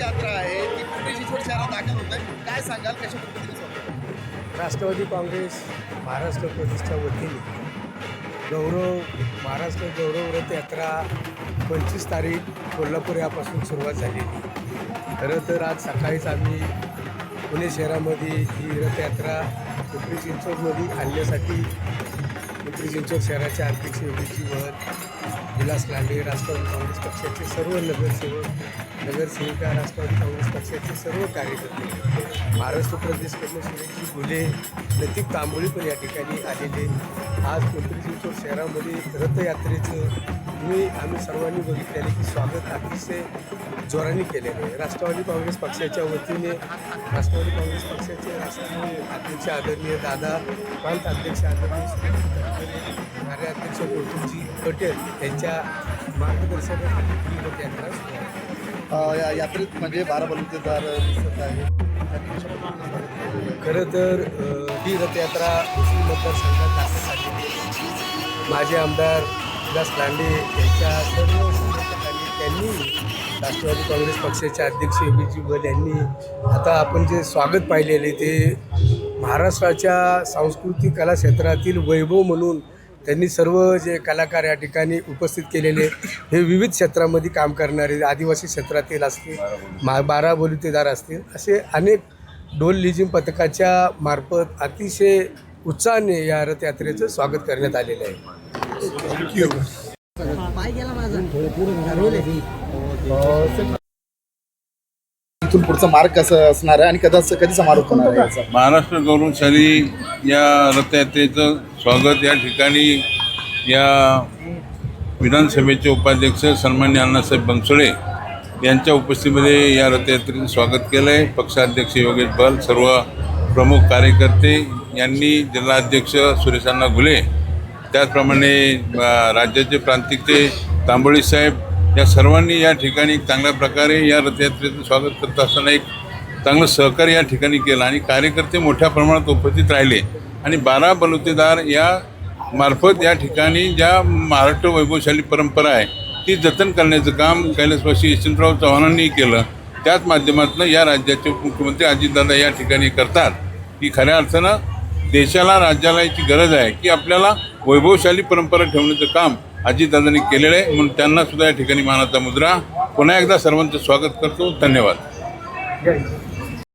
यात्रा आहे ती पिंपरी चिंचवड शहरात दाखल होत आहे काय सांगाल कशा पद्धतीने राष्ट्रवादी काँग्रेस महाराष्ट्र प्रदेशच्या वतीने गौरव महाराष्ट्र गौरव रथयात्रा पंचवीस तारीख कोल्हापूर यापासून सुरुवात झालेली. खरं तर आज सकाळीच आम्ही पुणे शहरामध्ये ही रथयात्रा पिंपरी चिंचवडमध्ये आणण्यासाठी पिंपरी चिंचवड शहराच्या आर्थिक सेवेची वर विलास लांडे राष्ट्रवादी काँग्रेस पक्षाचे सर्व नगरसेवक नगरसेविका राष्ट्रवादी काँग्रेस पक्षाचे सर्व कार्यकर्ते महाराष्ट्र प्रदेशकडून सुरेशजी गुले लतीफ तांबोळी पण या ठिकाणी आलेले. आज पिंपरी चिंचवड शहरामध्ये रथयात्रेचं मी आम्ही सर्वांनी बघितलेले की स्वागत अतिशय जोराने केलेलं आहे. राष्ट्रवादी काँग्रेस पक्षाच्या वतीने राष्ट्रवादी काँग्रेस पक्षाचे राष्ट्रीय अध्यक्ष आदरणीय दादा प्रांत अध्यक्ष आदरणीय कार्याध्यक्ष गोतुजी पटेल यांच्या या यात्रेत म्हणजे बारा बलुतेदार दिसत आहे? खरं तर ही रथयात्रा मुस्लिम मतदारसंघात आहे माझे आमदार विलास लांडे यांच्या सर्व समर्थकांनी त्यांनी राष्ट्रवादी काँग्रेस पक्षाचे अध्यक्ष योगीजी बल यांनी आता आपण जे स्वागत पाहिलेले ते महाराष्ट्राच्या सांस्कृतिक कला क्षेत्रातील वैभव म्हणून त्यांनी सर्व जे कलाकार या ठिकाणी उपस्थित केलेले हे विविध क्षेत्रामध्ये काम करणारे आदिवासी क्षेत्रातील असतील मा बारा बोलतेदार असतील असे अनेक डोल लिजिम पथकाच्या मार्फत अतिशय उत्साहाने या रथयात्रेचं स्वागत करण्यात आलेलं आहे. इथून पुढचा मार्ग कसं असणार आहे आणि कधी कधी समारोप होणार आहे याचा? महाराष्ट्र गौरवशाली या रथयात्रेचं स्वागत या ठिकाणी या विधानसभेचे उपाध्यक्ष सन्मान्य अण्णासाहेब बनसोडे यांच्या उपस्थितीमध्ये या रथयात्रेचं स्वागत केलं आहे पक्षाध्यक्ष योगेश बल सर्व प्रमुख कार्यकर्ते यांनी जिल्हाध्यक्ष सुरेशांना घुले त्याचप्रमाणे राज्याचे प्रांतिकचे तांबोळी साहेब या सर्वांनी या ठिकाणी चांगल्या प्रकारे या रथयात्रेचं स्वागत करत असताना एक चांगलं सहकार्य या ठिकाणी केलं आणि कार्यकर्ते मोठ्या प्रमाणात उपस्थित राहिले. आणि बारा बलुतेदार या मार्फत या ठिकाणी ज्या महाराष्ट्र वैभवशाली परंपरा आहे ती जतन करण्याचं काम कैलासवासी यशवंतराव चव्हाणांनी केलं. त्याच माध्यमातून या राज्याचे मुख्यमंत्री अजितदादा या ठिकाणी करतात. की खऱ्या अर्थानं देशाला राज्याला याची गरज आहे की आपल्याला वैभवशाली परंपरा ठेवण्याचं काम अजितदादांनी केलेलं आहे. म्हणून त्यांना सुद्धा या ठिकाणी मानाचा मुद्रा. पुन्हा एकदा सर्वांचं स्वागत करतो. धन्यवाद. जय